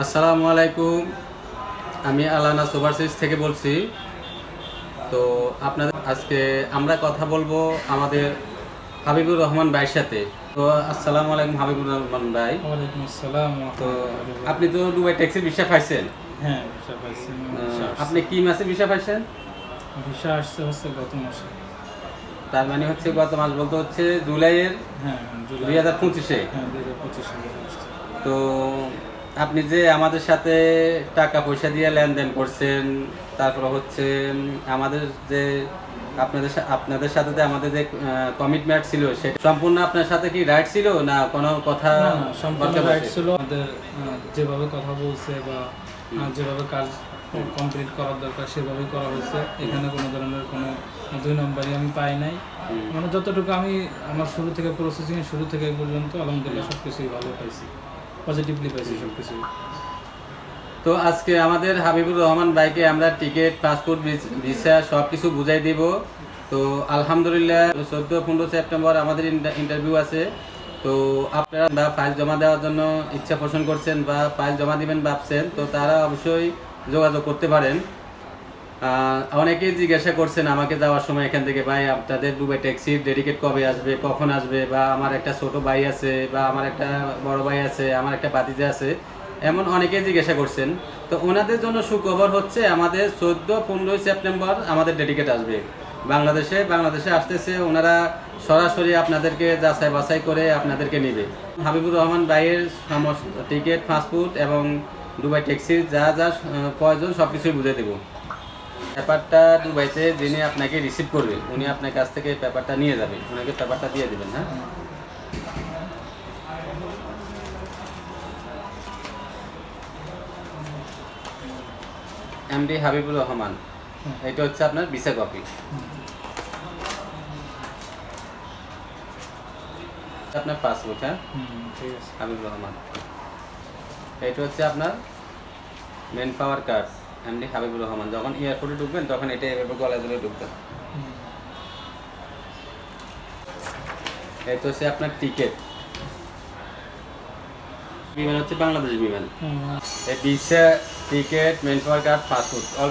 আসসালামু আলাইকুম। আমি আলানা সুপারসিস থেকে বলছি। তো আপনাদের আজকে আমরা কথা বলব আমাদের হাবিবুর রহমান ভাইয়ের সাথে। তো আসসালামু আলাইকুম হাবিবুর রহমান ভাই। ওয়ালাইকুম আসসালাম তো আপনি তো দুবাই ট্যাক্সি ভিসা পাইছেন? হ্যাঁ ভিসা পাইছি আমি ভিসা আহ, আসছে। আপনি কি মাসে ভিসা পাইছেন? ভিসা আসছে হচ্ছে গত মাসে। তার মানে হচ্ছে গত মাস বলতে হচ্ছে জুলাইয়ের হ্যাঁ দুই হাজার পঁচিশে। হ্যাঁ দুই হাজার পঁচিশে তো আপনি যে আমাদের সাথে টাকা পয়সা দিয়ে লেনদেন করছেন তারপর হচ্ছে আমাদের যে আপনাদের আপনাদের সাথে যে আমাদের যে কমিটমেন্ট ছিল সে সম্পূর্ণ আপনার সাথে কি রাইট ছিল না কোনো কথা সম্পূর্ণ রাইট ছিল। আমাদের যেভাবে কথা বলছে বা যেভাবে কাজ কমপ্লিট করার দরকার সেভাবেই করা হয়েছে। এখানে কোনো ধরনের কোনো দুই নম্বরই আমি পাই নাই। মানে যতটুকু আমি আমার শুরু থেকে প্রসেসিং শুরু থেকে পর্যন্ত আলহামদুলিল্লাহ সব কিছুই ভালো পাইছি। পজিটিভলি পাইছি সব কিছু। তো আজকে আমাদের হাবিবুর রহমান ভাইকে আমরা টিকিট পাসপোর্ট ভিসা সব কিছু বুঝাই দিব। তো আলহামদুলিল্লাহ, চোদ্দ, পনেরো সেপ্টেম্বর আমাদের ইন্টারভিউ আছে। তো আপনারা বা ফাইল জমা দেওয়ার জন্য ইচ্ছা পোষণ করছেন বা ফাইল জমা দিবেন ভাবছেন, তো তারা অবশ্যই যোগাযোগ করতে পারেন। অনেকেই জিজ্ঞাসা করছেন আমাকে যাওয়ার সময় এখান থেকে, ভাই, আপনাদের দুবাই ট্যাক্সির ডেডিকেট কবে আসবে, কখন আসবে? বা আমার একটা ছোট ভাই আছে, বা আমার একটা বড় ভাই আছে, আমার একটা বাতিজা আছে, এমন অনেকেই জিজ্ঞাসা করছেন। তো ওনাদের জন্য সুখবর হচ্ছে, আমাদের চোদ্দ, পনেরোই সেপ্টেম্বর আমাদের ডেডিকেট আসবে। বাংলাদেশে বাংলাদেশে আসতেছে, ওনারা সরাসরি আপনাদেরকে যাচাই বাছাই করে আপনাদেরকে নেবে। হাবিবুর রহমান ভাইয়ের সমস্ত টিকিট ফাস্টফুড এবং দুবাই ট্যাক্সির যা যা প্রয়োজন সব কিছুই বুঝে দেবো। পেপারটা দুবাইতে যিনি আপনাকে রিসিভ করবে উনি আপনার কাছ থেকে পেপারটা নিয়ে যাবে ওনাকে পেপারটা দিয়ে দেবেন হ্যাঁ? এমডি হাবিবুর রহমান হুম। এটা হচ্ছে আপনার ভিসা কপি। আপনার পাসপোর্ট হ্যাঁ? হাবিবুর রহমান। এটা হচ্ছে আপনার manpower card MD Habibur Rahman, যখন এয়ারপোর্টে ঢুকবেন, তখন এটা এভাবে গলা ধরে ঢুকতে এই এটা হচ্ছে আপনার টিকিট বিমান হচ্ছে বাংলাদেশ বিমান। এই visa ticket manpower card passport all